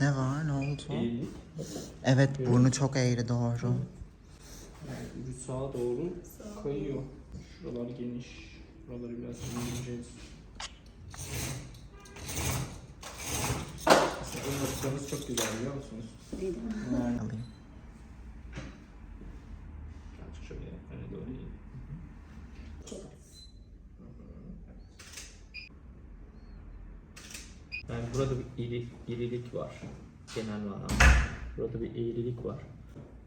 Ne var? Ne oldu? Eğri. Evet burnu çok eğri doğru. Yani ucu sağa doğru kayıyor. Şuralar geniş. Buraları biraz indireceğiz. Aslında ön çok güzel biliyor musunuz? Alayım. Birazcık şöyle öne doğru in. Yani burada bir iri, irilik var. Genel manada. Burada bir eğrilik var.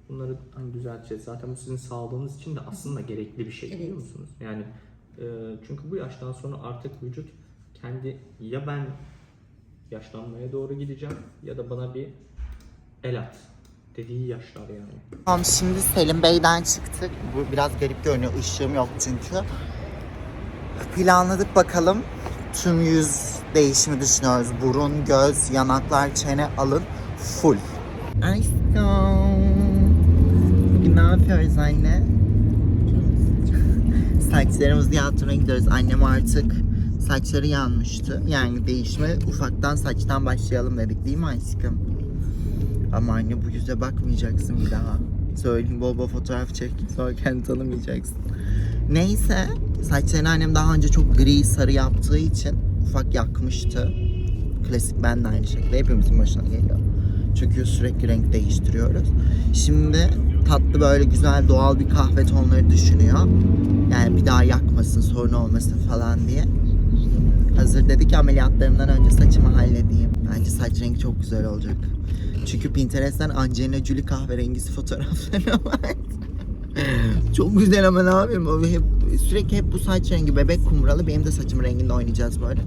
Bunları hani düzelteceğiz. Zaten bu sizin sağlığınız için de aslında gerekli bir şey biliyor Evet. musunuz? Yani e, çünkü bu yaştan sonra artık vücut kendi ya ben yaşlanmaya doğru gideceğim ya da bana bir el at dediği yaşlar yani. Tamam şimdi Selim Bey'den çıktık. Bu biraz garip görünüyor. Işığım yok çünkü. Planladık bakalım. Tüm yüz değişimi düşünüyoruz. Burun, göz, yanaklar, çene, alın. Full. Aşkım. Bugün ne yapıyoruz anne? Saçlarımızı yağtırmaya gidiyoruz. Annem artık saçları yanmıştı. Yani değişme ufaktan saçtan başlayalım dedik değil mi aşkım? Ama anne bu yüze bakmayacaksın bir daha. Söyleyeyim bol bol fotoğraf çek. Sonra kendini tanımayacaksın. Neyse saçlarını annem daha önce çok gri sarı yaptığı için ufak yakmıştı. Klasik ben de aynı şekilde hepimizin başına geliyor. Çünkü sürekli renk değiştiriyoruz. Şimdi tatlı böyle güzel doğal bir kahve tonları düşünüyor. Yani bir daha yakmasın sorun olmasın falan diye. Hazır dedi ki ameliyatlarımdan önce saçımı halledeyim. Bence saç rengi çok güzel olacak. Çünkü Pinterest'ten Angelina Jolie kahverengisi fotoğrafları var. Çok güzel ama ne yapayım? Hep, sürekli hep bu saç rengi bebek kumralı. Benim de saçım renginde oynayacağız böyle.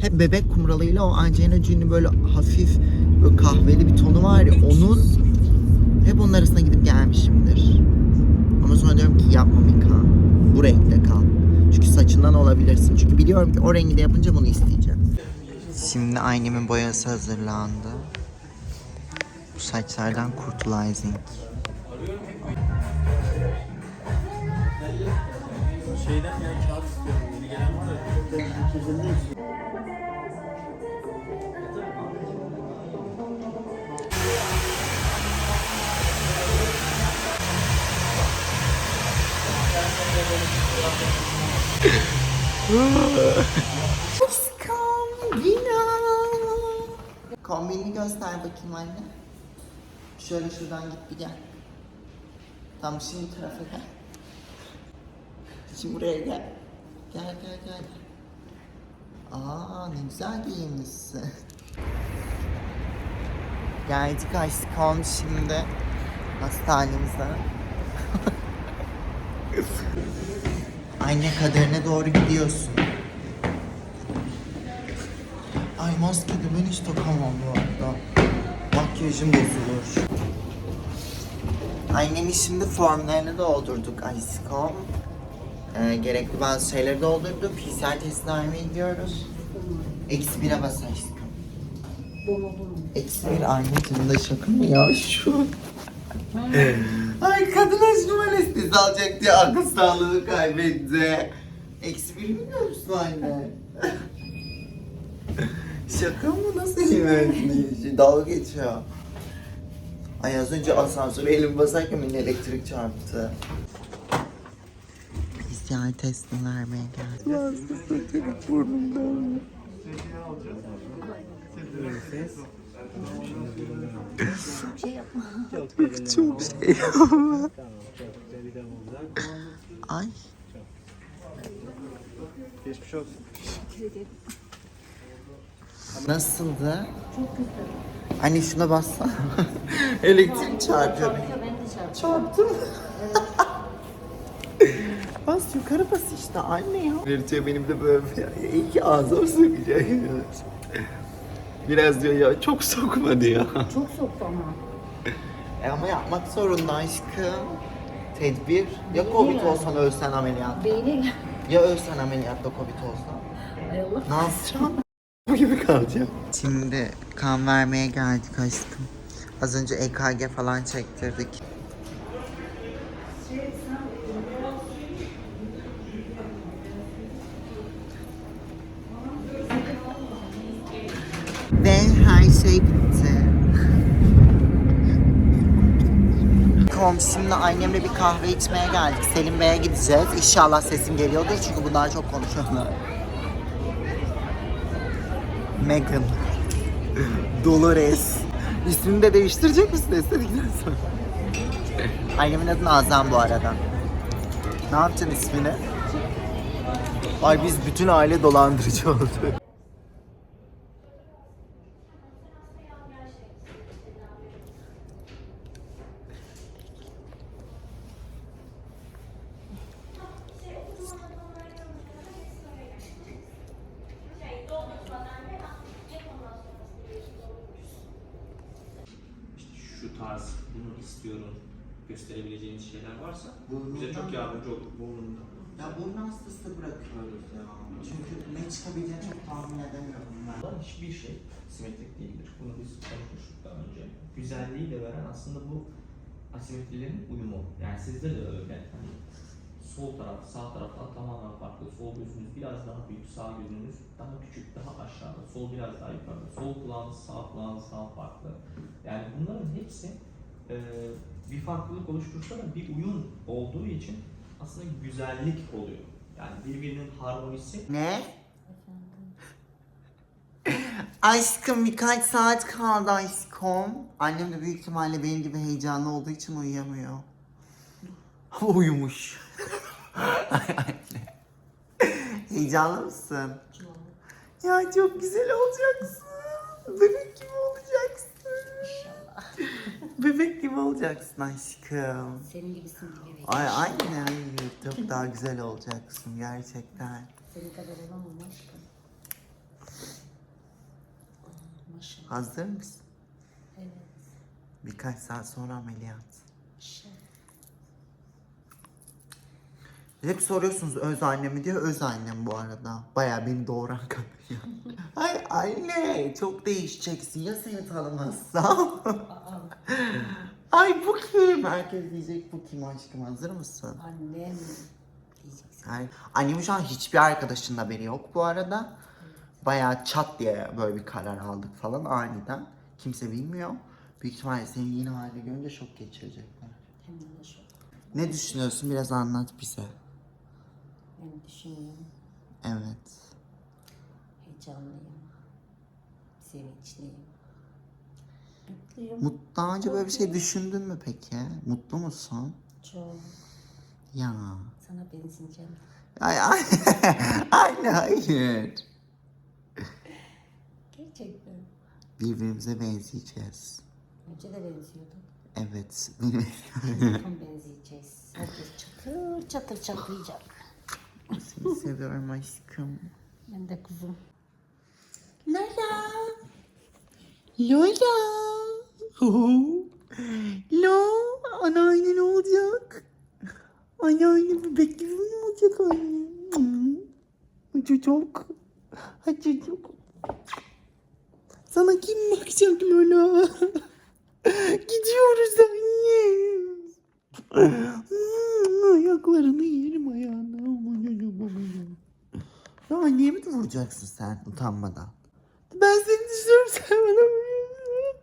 Hep bebek kumralıyla o Angelina Jolie'nin böyle hafif böyle kahveli bir tonu var ya onun hep onun arasına gidip gelmişimdir. Ama sonra diyorum ki yapma Mika. Bu renkte kal. Çünkü saçından olabilirsin. Çünkü biliyorum ki o rengi de yapınca bunu isteyeceğim. Şimdi annemin boyası hazırlandı. Bu saçlardan kurtulayzing. Şeyden ya kağıt istiyorum. Yeni gelen var ya. Kombini göster bakayım anne. Şöyle şuradan git bir gel. Tam şimdi bu tarafa gel. Şimdi buraya gel. Gel gel gel. Aa ne güzel giyinmişsin. Geldik aşkım şimdi hastanemize. Anne kaderine doğru gidiyorsun. Ay maske de ben hiç takamam bu arada. Makyajım bozulur. Annemin şimdi formlarını doldurduk aşkım. Ee, gerekli bazı şeyleri doldurduk. PCR testi vermeye gidiyoruz. Eksi bire bas aşkım. Eksi bir anneciğim de şaka mı ya şu? Ay kadın aşkım anestezi alacak diye akıl sağlığını kaybetti. Eksi bir biliyor musun anne? Şaka mı? Nasıl yemek? Dalga geçiyor. Ay az önce asansöre elim basarken beni elektrik çarptı. PCR testini vermeye geldim. Nasıl sıcak burnumdan. Şey yapma. Çok şey ama. Ay. Geçmiş olsun. Nasıldı? Anne şuna bassana. Elektrik çarpıyor beni. Ben de çarptım. Çarptım. bas yukarı bas işte anne ya. Veritiyor benim de böyle ya. İyi ki ağzıma sokacak. Biraz diyor ya çok sokma diyor. Çok soktu ama. E ama yapmak zorunda aşkım. Tedbir. Ya Covid yani. olsan ölsen ameliyat. Beyne gel. Ya ölsen ameliyatta Covid olsan. Ay Allah. Ne yapacağım? Bu gibi kalacağım. Şimdi Kan vermeye geldik aşkım. Az önce EKG falan çektirdik. Ve her şey bitti. Komşumla annemle bir kahve içmeye geldik. Selim Bey'e gideceğiz. İnşallah sesim geliyordur çünkü bunlar çok konuşuyorlar. Megan. Dolores. İsmini de değiştirecek misin istedikten sonra? Annemin adı Nazan bu arada. Ne yapacaksın ismini? Ay biz bütün aile dolandırıcı olduk. İşte şu tarz bunu istiyorum gösterebileceğimiz şeyler varsa Burnundan bize çok yardımcı olur burnunda. Ya burnu hastası bırakıyoruz ya. Çünkü ne çıkabileceğini çok tahmin edemiyorum ben. Bunlar hiçbir şey simetrik değildir. Bunu biz konuşmuştuk daha önce. Güzelliği de veren aslında bu asimetrilerin uyumu. Yani sizde de öyle. Hani sol taraf, sağ taraftan tamamen farklı. Sol gözünüz biraz daha büyük, sağ gözünüz daha küçük, daha aşağıda. Sol biraz daha yukarıda. Sol kulağınız, sağ kulağınız daha farklı. Yani bunların hepsi e, bir farklılık oluştursa da bir uyum olduğu için aslında güzellik oluyor. Yani birbirinin harmonisi Ne? Aşkım birkaç saat kaldı aşkım. Annem de büyük ihtimalle benim gibi heyecanlı olduğu için uyuyamıyor. Uyumuş. Heyecanlı mısın? Ya çok güzel olacaksın. Bebek gibi olacaksın. Bebek gibi olacaksın aşkım. Senin gibisin gibi. Ay anne hayır çok daha güzel olacaksın gerçekten. Senin kadar olamam aşkım. Maşallah. Hazır mısın? Evet. Birkaç saat sonra ameliyat. Hep soruyorsunuz öz annemi diyor. Öz annem bu arada. Baya beni doğuran kadın ya. Ay anne çok değişeceksin ya seni tanımazsam. Ay bu kim? Herkes diyecek bu kim aşkım hazır mısın? annem diyeceksin. Ay, annemin şu an hiçbir arkadaşının haberi yok bu arada. Baya çat diye böyle bir karar aldık falan aniden. Kimse bilmiyor. Büyük ihtimalle seni yeni halde görünce şok geçirecekler. Hem de şu. Ne düşünüyorsun biraz anlat bize. Ben düşünüyorum. Evet. Heyecanlıyım. Sevinçliyim. Mutluyum. Mut, daha önce böyle bir şey düşündün mü peki? Mutlu musun? Çok. Ya. Sana benzeyeceğim. Ay ay. Anne hayır. Gerçekten. Birbirimize benzeyeceğiz. Önce de benziyorduk. Evet. Tam benzeyeceğiz. Herkes çatır çatır çatlayacak. Seni seviyorum aşkım. Ben de kuzum. Lola. Lola. Lo. Anneanne ne olacak? Anneanne bebek gibi mi olacak anne? Çocuk. Ay çocuk. Sana kim bakacak Lola? Gidiyoruz anne. Ayaklarını yerim ayağını. Çocuğum. Ya anneye mi vuracaksın sen utanmadan? Ben seni düşürürüm sen bana vuruyorsun.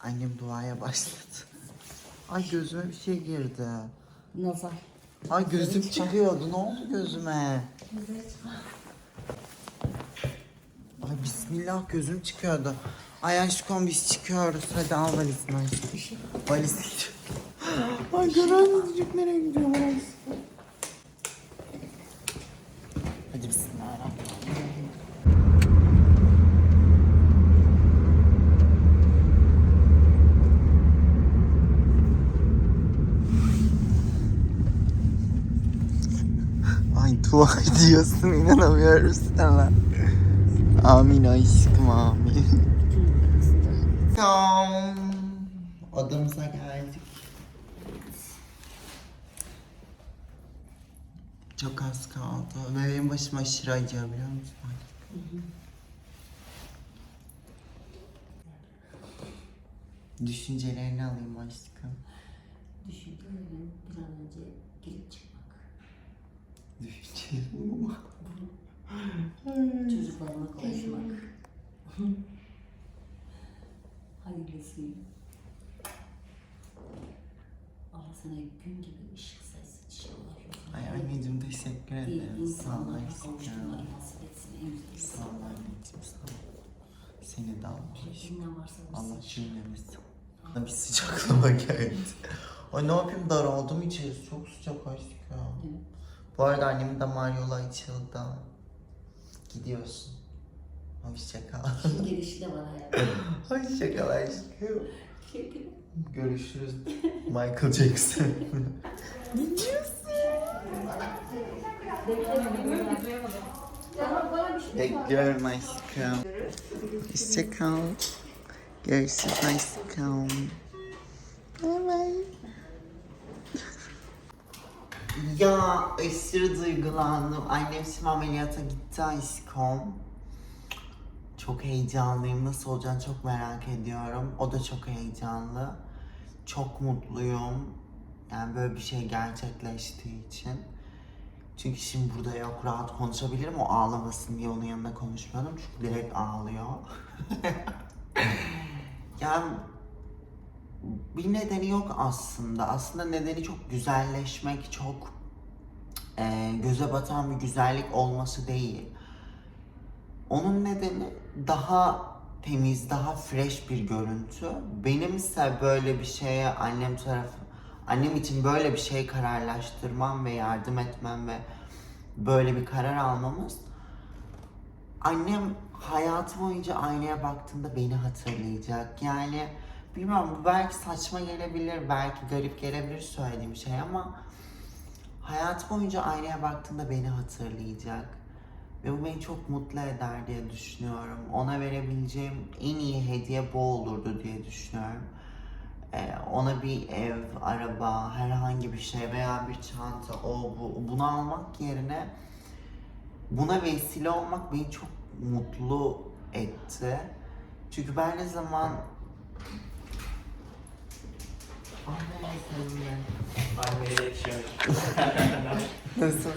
Annem duaya başladı. Ay gözüme bir şey girdi. Nazar. Ay gözüm çıkıyordu. Ne oldu gözüme? Ay bismillah gözüm çıkıyordu. Ay aşkım biz çıkıyoruz. Hadi al valizini aşkım. Gidiyor. Ay çocuk nereye gidiyor valiz? Hadi bismillahirrahmanirrahim. Ay dua ediyorsun inanamıyorum sana. Amin aşkım amin. Tamam. Odamıza geldik. Çok az kaldı. Ve benim başım aşırı acıyor biliyor musun? Düşüncelerini alayım aşkım. Düşündüğüm bir an önce girip çıkmak. Düşüncelerim. Çocuklarıma kavuşmak. suyu. Allah sana gün gibi ışık anneciğim teşekkür ederim. Sağ ol aşkım. Sağ ol anneciğim sağ ol. Seni de almış. Ne Allah cümlemiz. Bana bir sıcaklama geldi. Ay ne yapayım daraldım içerisi çok sıcak aşkım. Evet. Bu arada annemin damar yolu açıldı. Gidiyorsun. Hoşça kal. Şu gelişi de var hayatım. Hoşça kal aşkım. Görüşürüz. Michael Jackson. Bekliyorum aşkım. Hoşça kal. Görüşürüz aşkım. Bye bye. Ya aşırı duygulandım. Annem şimdi ameliyata gitti aşkım. Çok heyecanlıyım. Nasıl olacağını çok merak ediyorum. O da çok heyecanlı. Çok mutluyum. Yani böyle bir şey gerçekleştiği için. Çünkü şimdi burada yok. Rahat konuşabilirim. O ağlamasın diye onun yanında konuşmuyorum. Çünkü direkt ağlıyor. yani bir nedeni yok aslında. Aslında nedeni çok güzelleşmek, çok eee, göze batan bir güzellik olması değil. Onun nedeni daha temiz, daha fresh bir görüntü. Benimse böyle bir şeye annem tarafı, annem için böyle bir şey kararlaştırmam ve yardım etmem ve böyle bir karar almamız annem hayatı boyunca aynaya baktığında beni hatırlayacak. Yani bilmiyorum bu belki saçma gelebilir, belki garip gelebilir söylediğim şey ama hayatı boyunca aynaya baktığında beni hatırlayacak. Ve bu beni çok mutlu eder diye düşünüyorum. Ona verebileceğim en iyi hediye bu olurdu diye düşünüyorum. Ee, ona bir ev, araba, herhangi bir şey veya bir çanta, o bu, bunu almak yerine buna vesile olmak beni çok mutlu etti. Çünkü ben ne zaman Anneye yaşıyor. Nasılsın?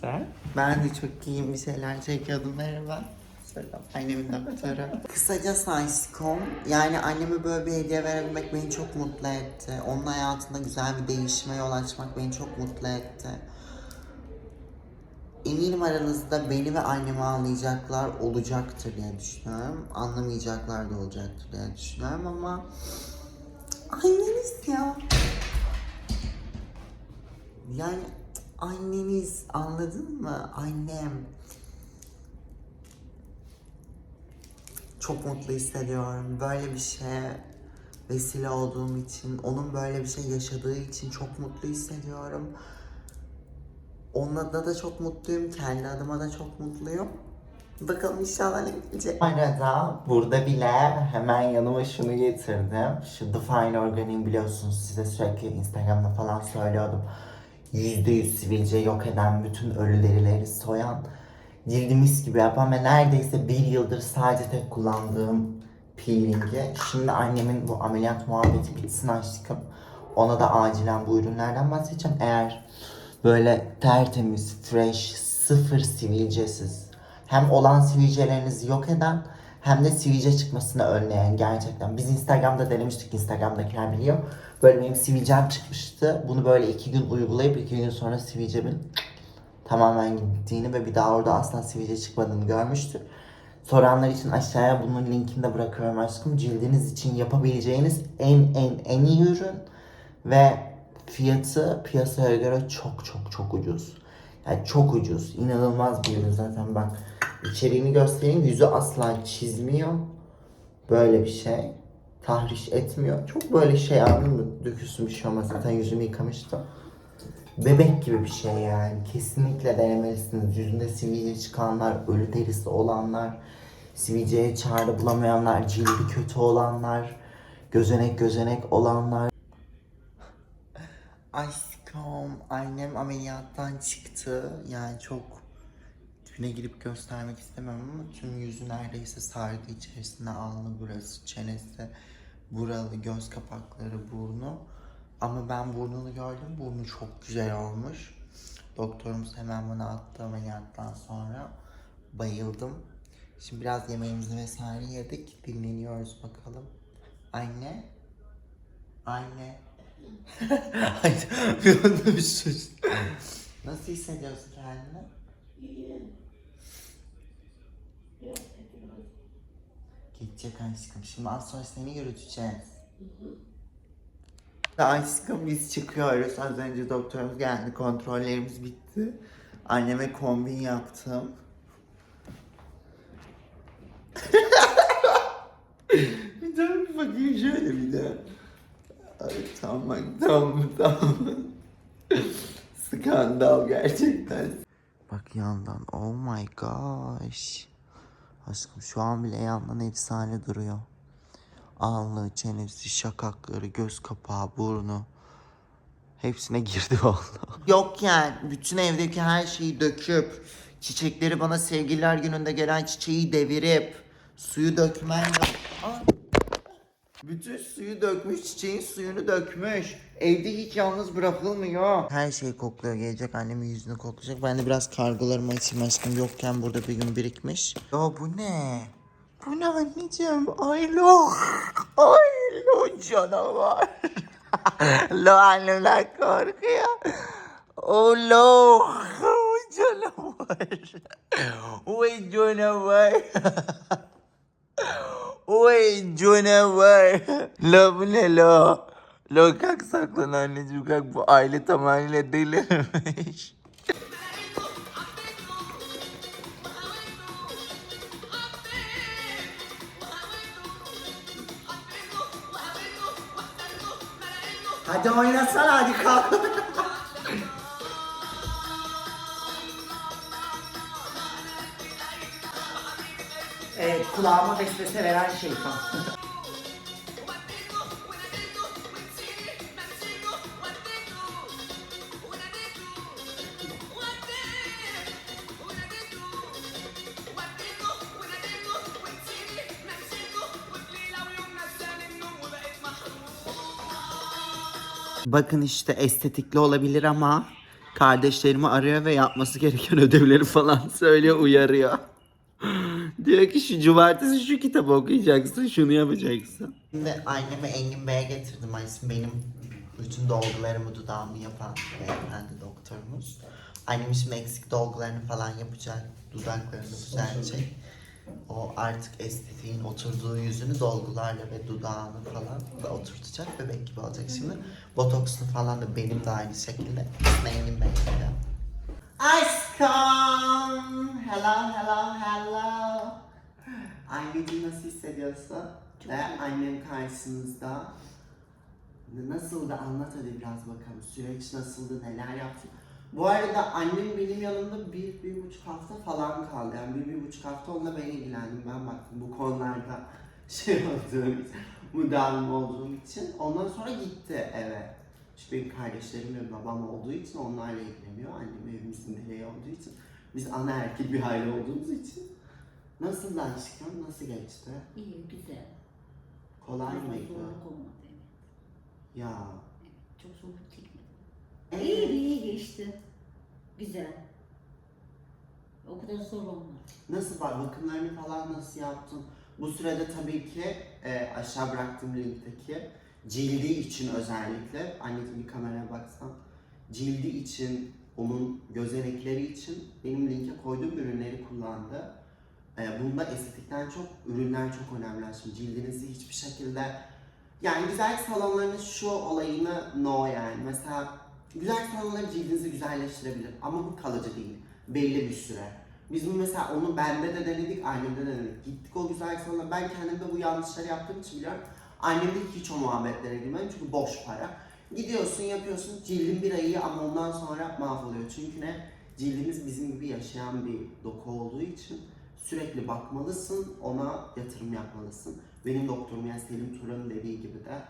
Sen? Ben de çok iyiyim bir şeyler çekiyordum merhaba. Selam. Annemin doktoru. Kısaca aşkım yani anneme böyle bir hediye verebilmek beni çok mutlu etti. Onun hayatında güzel bir değişime yol açmak beni çok mutlu etti. Eminim aranızda beni ve annemi anlayacaklar olacaktır diye düşünüyorum. Anlamayacaklar da olacaktır diye düşünüyorum ama anneniz ya. Yani anneniz anladın mı? Annem. Çok mutlu hissediyorum. Böyle bir şeye vesile olduğum için, onun böyle bir şey yaşadığı için çok mutlu hissediyorum. Onun adına da çok mutluyum. Kendi adıma da çok mutluyum. Bakalım inşallah ne gelecek. Arada burada bile hemen yanıma şunu getirdim. Şu The Fine Organic biliyorsunuz size sürekli Instagram'da falan söylüyordum. %100 sivilce yok eden, bütün ölü derileri soyan, cildi mis gibi yapan ve neredeyse bir yıldır sadece tek kullandığım peelingi. Şimdi annemin bu ameliyat muhabbeti bitsin aşkım. Ona da acilen bu ürünlerden bahsedeceğim. Eğer böyle tertemiz, fresh, sıfır sivilcesiz hem olan sivilcelerinizi yok eden hem de sivilce çıkmasını önleyen gerçekten. Biz Instagram'da denemiştik, Instagram'dakiler biliyor. Böyle benim sivilcem çıkmıştı. Bunu böyle iki gün uygulayıp iki gün sonra sivilcemin tamamen gittiğini ve bir daha orada asla sivilce çıkmadığını görmüştü. Soranlar için aşağıya bunun linkini de bırakıyorum aşkım. Cildiniz için yapabileceğiniz en en en iyi ürün ve fiyatı piyasaya göre çok çok çok ucuz. Yani çok ucuz. İnanılmaz bir ürün zaten bak. içeriğini göstereyim. Yüzü asla çizmiyor. Böyle bir şey. Tahriş etmiyor. Çok böyle şey anladın mı? Dökülsün bir şey olmaz. Zaten yüzümü yıkamıştım. Bebek gibi bir şey yani. Kesinlikle denemelisiniz. Yüzünde sivilce çıkanlar, ölü derisi olanlar, sivilceye çare bulamayanlar, cildi kötü olanlar, gözenek gözenek olanlar. Aşkım, annem ameliyattan çıktı. Yani çok tüne girip göstermek istemem ama tüm yüzü neredeyse sardı içerisinde alnı burası, çenesi, buralı, göz kapakları, burnu. Ama ben burnunu gördüm, burnu çok güzel olmuş. Doktorumuz hemen bana attı ameliyattan sonra. Bayıldım. Şimdi biraz yemeğimizi vesaire yedik, dinleniyoruz bakalım. Anne. Anne. Ay, bir anda bir sus. Nasıl hissediyorsun kendini? Geçecek aşkım. Şimdi az sonra seni yürüteceğiz. Aşkım biz çıkıyoruz. Az önce doktorumuz geldi. Kontrollerimiz bitti. Anneme kombin yaptım. bir daha bir bakayım şöyle bir daha. Ay, tamam tamam tamam. Skandal gerçekten. Bak yandan oh my gosh. Aşkım şu an bile yandan efsane duruyor. Alnı, çenesi, şakakları, göz kapağı, burnu. Hepsine girdi vallahi. Yok yani bütün evdeki her şeyi döküp çiçekleri bana sevgililer gününde gelen çiçeği devirip suyu dökmen yok. Aa! Bütün suyu dökmüş, çiçeğin suyunu dökmüş. Evde hiç yalnız bırakılmıyor. Her şey kokluyor. Gelecek annemin yüzünü koklayacak. Ben de biraz kargolarımı açayım aşkım. Yokken burada bir gün birikmiş. Ya bu ne? Bu ne anneciğim? Ay lo. Ay lo canavar. lo annemden korkuyor. Lo. Oh, canavar. Oy canavar. Oy canavar. Lo bu ne lo? Lo kalk saklan anneciğim kalk bu aile tamamıyla delirmiş. Hadi oynasana hadi kalk. Evet kulağıma vesvese veren şeytan. Bakın işte estetikli olabilir ama kardeşlerimi arıyor ve yapması gereken ödevleri falan söylüyor, uyarıyor. Diyor ki şu cumartesi şu kitabı okuyacaksın, şunu yapacaksın. Şimdi annemi Engin Bey'e getirdim. Aslında benim bütün dolgularımı, dudağımı yapan beyefendi doktorumuz. Annem şimdi eksik dolgularını falan yapacak, dudaklarını düzeltecek. O artık estetiğin oturduğu yüzünü dolgularla ve dudağını falan da oturtacak. Bebek gibi olacak şimdi. Botoksunu falan da benim de aynı şekilde. Engin Bey yapıyor. Aşkım. Hello, hello, hello. Anneciğim nasıl hissediyorsun? Ve annem karşınızda. Nasıl da anlat hadi biraz bakalım. Süreç nasıldı, neler yaptın? Bu arada annem benim yanımda bir, bir buçuk hafta falan kaldı. Yani bir, bir buçuk hafta onunla ben ilgilendim. Ben baktım bu konularda şey olduğum için, müdavim olduğum için. Ondan sonra gitti eve. İşte benim kardeşlerim ve babam olduğu için onlarla ilgileniyor. Annem evimizin direği olduğu için. Biz ana erkek bir aile olduğumuz için. Nasıl aşkım? Nasıl geçti? İyi, güzel. Kolay Fazla mıydı? zorluk olmadı. evet. Ya. Çok zorluk. İyi, iyi geçti. Güzel. O kadar zor olmadı. Nasıl bak bakımlarını falan nasıl yaptın? Bu sürede tabii ki e, aşağı bıraktığım linkteki cildi için özellikle anneciğim bir kameraya baksan cildi için onun gözenekleri için benim linke koyduğum ürünleri kullandı. E, bunda estetikten çok ürünler çok önemli. Şimdi cildinizi hiçbir şekilde yani güzel salonların şu olayını no yani. Mesela güzel salonlar cildinizi güzelleştirebilir ama bu kalıcı değil. Belli bir süre. Biz bu mesela onu bende de denedik, annemde de denedik. Gittik o güzel salona. Ben kendimde bu yanlışları yaptığım için biliyorum. Annemde hiç o muhabbetlere girmedim çünkü boş para. Gidiyorsun yapıyorsun cildin bir ayı ama ondan sonra mahvoluyor. Çünkü ne? Cildimiz bizim gibi yaşayan bir doku olduğu için sürekli bakmalısın, ona yatırım yapmalısın. Benim doktorum yani Selim Turan'ın dediği gibi de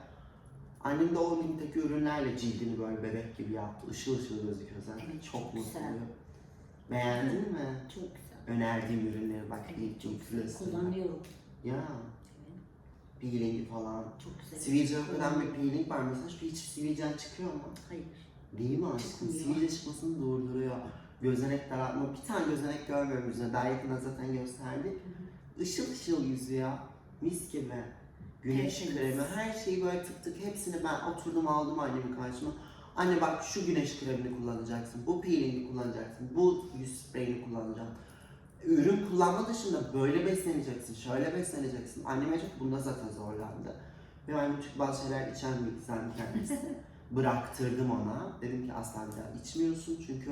Annem de o linkteki ürünlerle cildini böyle bebek gibi yaptı. Işıl ışıl gözüküyor zaten. Çok güzel. Beğendin mi? Çok güzel. Önerdiğim ürünleri bak Evet, güzel. influencer'da. Kullanıyorum. Ya peelingi falan. Çok güzel. Sivilce kadar bir peeling var mesela şu hiç sivilcen çıkıyor mu? Hayır. Değil mi aşkım? Çıkmıyor. Sivilce çıkmasını durduruyor. Gözenek daraltma. Bir tane gözenek görmüyorum yüzüne. Daha yakından zaten gösterdi. Işıl ışıl yüzü ya. Mis gibi. Güneş Tertemiz. kremi, her şeyi böyle tık tık hepsini ben oturdum aldım annemin karşıma. Anne bak şu güneş kremini kullanacaksın, bu peelingi kullanacaksın, bu yüz spreyini kullanacaksın. Ürün kullanma dışında böyle besleneceksin, şöyle besleneceksin. Anneme çok bunda zaten zorlandı. Ve ben küçük bazı şeyler içen bir insan kendisi. Bıraktırdım ona. Dedim ki asla bir daha içmiyorsun çünkü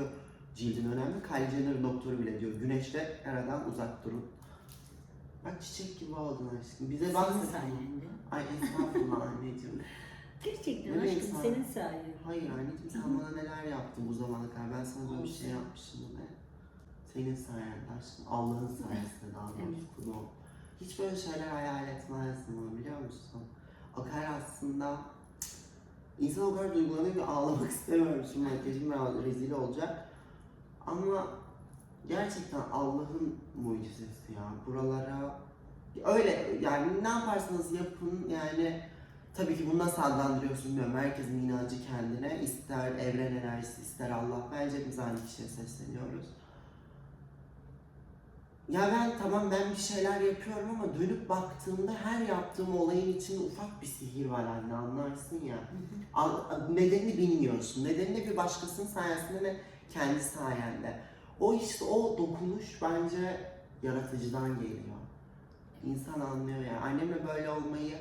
cildin önemli. Kylie Jenner doktoru bile diyor. Güneşte aradan uzak durun. Bak çiçek gibi oldun aşkım. Bize bak. Senin sayende. Ay estağfurullah anneciğim. Gerçekten Ne aşkım insan? senin sayende. Hayır anneciğim sen bana neler yaptın bu zamana kadar. Ben sana böyle bir şey yapmışım be. Senin sayende aşkım. Allah'ın sayesinde daha doğrusu Evet. kulum. Hiç böyle şeyler hayal etmezdim onu biliyor musun? O kadar aslında insan o kadar duygulanıyor ki ağlamak istemiyorum. Şimdi makyajım biraz rezil olacak. Ama gerçekten Allah'ın mucizesi ya. Buralara öyle yani ne yaparsanız yapın yani tabii ki bunu nasıl adlandırıyorsun bilmiyorum. Herkesin inancı kendine. ister evren enerjisi ister Allah. Bence hepimiz aynı kişiye sesleniyoruz. Ya ben tamam ben bir şeyler yapıyorum ama dönüp baktığımda her yaptığım olayın içinde ufak bir sihir var anne anlarsın ya. Nedenini bilmiyorsun. Nedeni de bir başkasının sayesinde de kendi sayende. O işte o dokunuş bence yaratıcıdan geliyor. İnsan anlıyor ya. Annemle böyle olmayı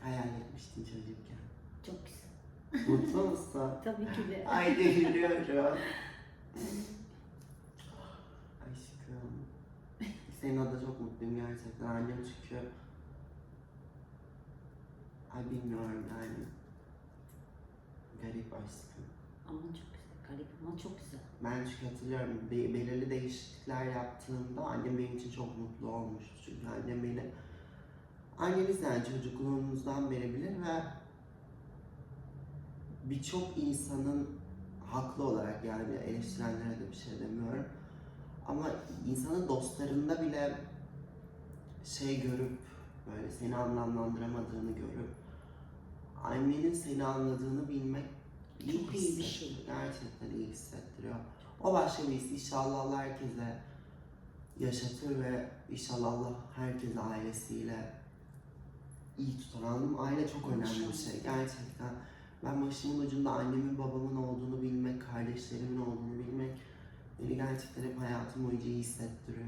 hayal etmiştim çocukken. Çok güzel. Mutlu musun? Tabii ki de. Ay deliriyorum. Aşkım. Senin adına çok mutluyum gerçekten. Annem çünkü... Ay bilmiyorum yani. Garip aşkım. Ama çok güzel. Garip ama çok güzel. Ben çünkü hatırlıyorum be- belirli değişiklikler yaptığımda annem benim için çok mutlu olmuştu. Çünkü annem beni annemiz yani çocukluğumuzdan beri bilir ve birçok insanın haklı olarak yani eleştirenlere de bir şey demiyorum. Ama insanın dostlarında bile şey görüp böyle seni anlamlandıramadığını görüp annenin seni anladığını bilmek Çok iyi bir şey. Gerçekten iyi hissettiriyor. O başka bir his. İnşallah Allah herkese yaşatır ve inşallah Allah herkese ailesiyle iyi tutar. Anladın mı? Aile çok önemli bir şey. Gerçekten. Ben başımın ucunda annemin babamın olduğunu bilmek, kardeşlerimin olduğunu bilmek beni gerçekten hep hayatım boyunca iyi hissettiriyor.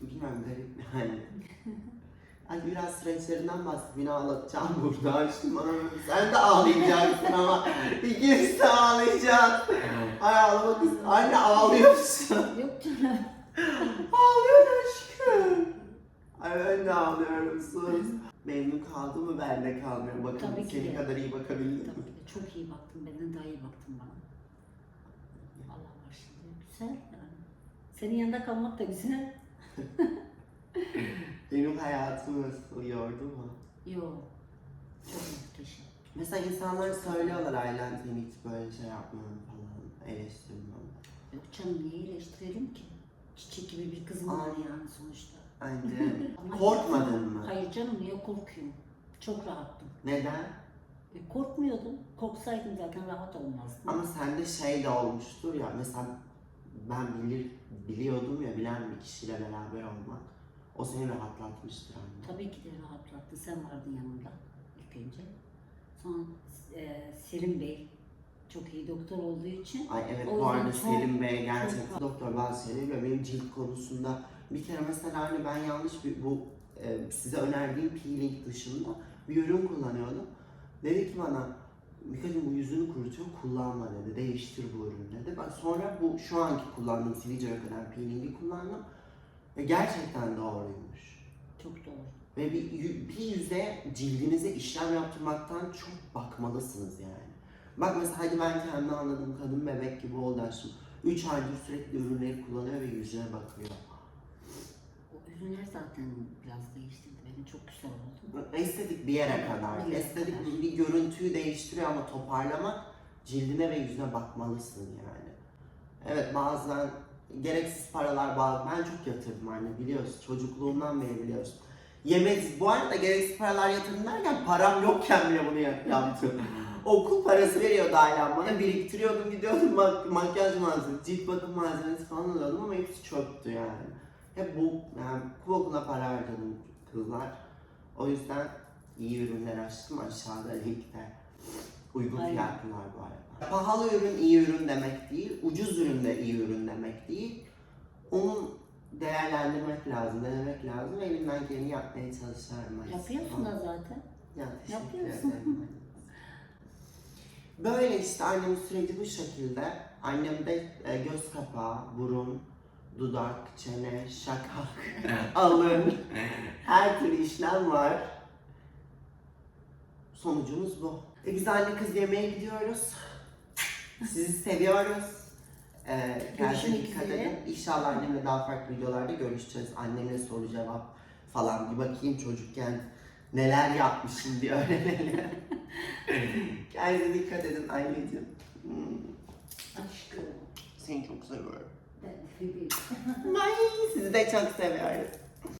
Bilmiyorum garip yani. Hadi biraz süreçlerinden bahset. Beni ağlatacağım burada aşkım. Sen de ağlayacaksın ama ikimiz de ağlayacağız. Ay ağlamak ist- Anne ağlıyorsun. Yok canım. Ağlıyor aşkım. Ay ben de ağlıyorum sus. Memnun kaldın mı ben de kalmıyorum. Bakın Tabii ki senin de. kadar iyi bakabildim Tabii mi? ki de. Çok iyi baktın. Benden daha iyi baktın bana. Allah var şimdi. Güzel yani. Senin yanında kalmak da güzel. Benim hayatımı nasıl yordu mu? Yok. Çok muhteşem. Mesela insanlar söylüyorlar ailen seni hiç böyle şey yapmıyorum falan, eleştirmiyorum. Yok canım niye eleştirelim ki? Çiçek gibi bir kızım var Aa. yani sonuçta. Ama- korkmadın mı? Hayır canım niye korkuyorum? Çok rahattım. Neden? E, korkmuyordum. Korksaydım zaten rahat olmazdım. Ama sende şey de olmuştur ya, mesela ben bilir, biliyordum ya, bilen bir kişiyle beraber olmak. O seni rahatlatmıştır anne. Tabii ki de rahatlattı. Sen vardın yanımda ilk önce. Sonra e, Selim Bey çok iyi doktor olduğu için Ay evet O bu arada çok- Selim Bey gerçekten çok- doktor şeyleri biliyor. Benim cilt konusunda bir kere mesela hani ben yanlış bir bu e, size önerdiğim peeling dışında bir ürün kullanıyordum. Dedi ki bana Mikacım bu yüzünü kurutuyor kullanma dedi. Değiştir bu ürünü dedi. Ben sonra bu şu anki kullandığım sivilceye kadar peelingi kullandım. Ve gerçekten doğruymuş. çok doğru. Ve bir, bir yüze cildinize işlem yaptırmaktan çok bakmalısınız yani. Bak mesela hadi ben kendi anladığım kadın bebek gibi oldu aşkım. 3 aydır sürekli ürünleri kullanıyor ve yüzüne bakıyor. O ürünler zaten biraz değiştirdi beni. Çok güzel oldu. Estetik bir yere kadar. Bir yere Estetik kadar. bir görüntüyü değiştiriyor ama toparlamak cildine ve yüzüne bakmalısın yani. Evet bazen gereksiz paralar bağlı. Ben çok yatırdım anne biliyorsun. Çocukluğumdan beri biliyorsun. Yemez. Bu arada gereksiz paralar yatırdım derken param yokken bile bunu yap- yaptım. Okul parası veriyordu ailem bana. Biriktiriyordum gidiyordum mak- makyaj malzemesi, cilt bakım malzemesi falan alıyordum ama hepsi çöptü yani. Hep bu, yani bu okula para harcadım kızlar. O yüzden iyi ürünler açtım aşağıda linkte. Uygun fiyatlılar bu arada. Pahalı ürün iyi ürün demek değil, ucuz ürün de iyi ürün demek değil. Onu değerlendirmek lazım, denemek lazım. Elimden geleni yapmaya çalışıyorum. Yapıyorsun da zaten. Ya teşekkür Yapıyorsun. ederim. Böyle işte annemin süreci bu şekilde. Annemde e, göz kapağı, burun, dudak, çene, şakak, alın, her türlü işlem var. Sonucumuz bu. E, biz anne kız yemeğe gidiyoruz. Sizi seviyoruz. E, kendinize dikkat edin. İnşallah annemle daha farklı videolarda görüşeceğiz. Annemle soru cevap falan bir bakayım çocukken neler yapmışım bir öğrenelim. Kendinize dikkat edin anneciğim. Hmm, Aşkım. Seni çok seviyorum. Ben sizi de çok seviyorum.